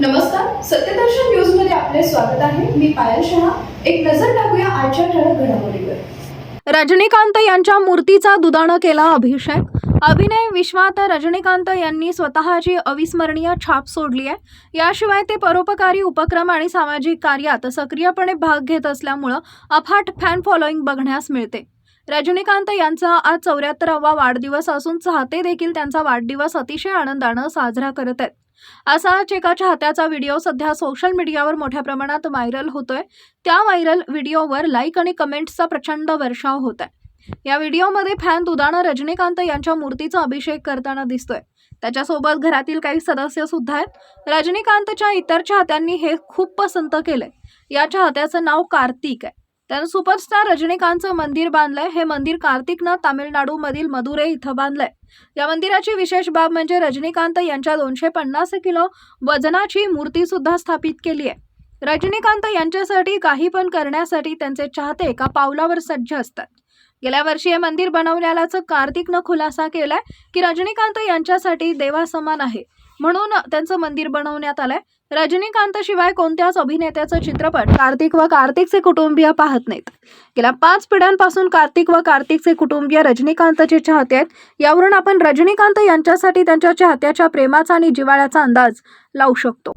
नमस्कार सत्यदर्शन न्यूजमध्ये आपले स्वागत आहे. मी पायल शहा. एक नजर टाकूया आजच्या ठळक घडामोडीवर. रजनीकांत यांच्या मूर्तीचा दुदाणं केला अभिषेक. अभिनय विश्वात रजनीकांत यांनी स्वतःची अविस्मरणीय छाप सोडली आहे. याशिवाय ते परोपकारी उपक्रम आणि सामाजिक कार्यात सक्रियपणे भाग घेत असल्यामुळं अफाट फॅन फॉलोईंग बघण्यास मिळते. रजनीकांत यांचा आज चौऱ्याहत्तरावा वाढदिवस असून चाहते देखील त्यांचा वाढदिवस अतिशय आनंदानं साजरा करत आहेत. असाच एका चाहत्याचा व्हिडिओ सध्या सोशल मीडियावर मोठ्या प्रमाणात व्हायरल होतोय. त्या व्हायरल व्हिडिओवर लाईक आणि कमेंट्सचा प्रचंड वर्षाव होत आहे या व्हिडिओमध्ये फॅन दुदानं रजनीकांत यांच्या मूर्तीचा अभिषेक करताना दिसतोय. त्याच्यासोबत घरातील काही सदस्य सुद्धा आहेत. रजनीकांतच्या इतर चाहत्यांनी हे खूप पसंत केलंय. या चाहत्याचं नाव कार्तिक आहे. त्यानं सुपरस्टार रजनीकांतचं मंदिर बांधलंय. हे मंदिर कार्तिकनं तामिळनाडूमधील मदुरे इथं बांधलंय. या मंदिराची विशेष बाब म्हणजे रजनीकांत यांच्या दोनशे पन्नास किलो वजनाची मूर्ती सुद्धा स्थापित केली आहे रजनीकांत यांच्यासाठी काही पण करण्यासाठी त्यांचे चाहते एका पावलावर सज्ज असतात. गेल्या वर्षी हे मंदिर बनवल्याचं कार्तिकनं खुलासा केलाय की रजनीकांत यांच्यासाठी देवासमान आहे. म्हणून त्यांचं मंदिर बनवण्यात आलंय. रजनीकांत शिवाय कोणत्याच अभिनेत्याचं चित्रपट कार्तिक व कार्तिकचे कुटुंबीय पाहत नाहीत. गेल्या पाच पिढ्यांपासून कार्तिक व कार्तिकचे कुटुंबीय रजनीकांतचे चाहते आहेत. यावरून आपण रजनीकांत यांच्यासाठी त्यांच्या चाहत्याच्या प्रेमाचा आणि जिवाळ्याचा अंदाज लावू शकतो.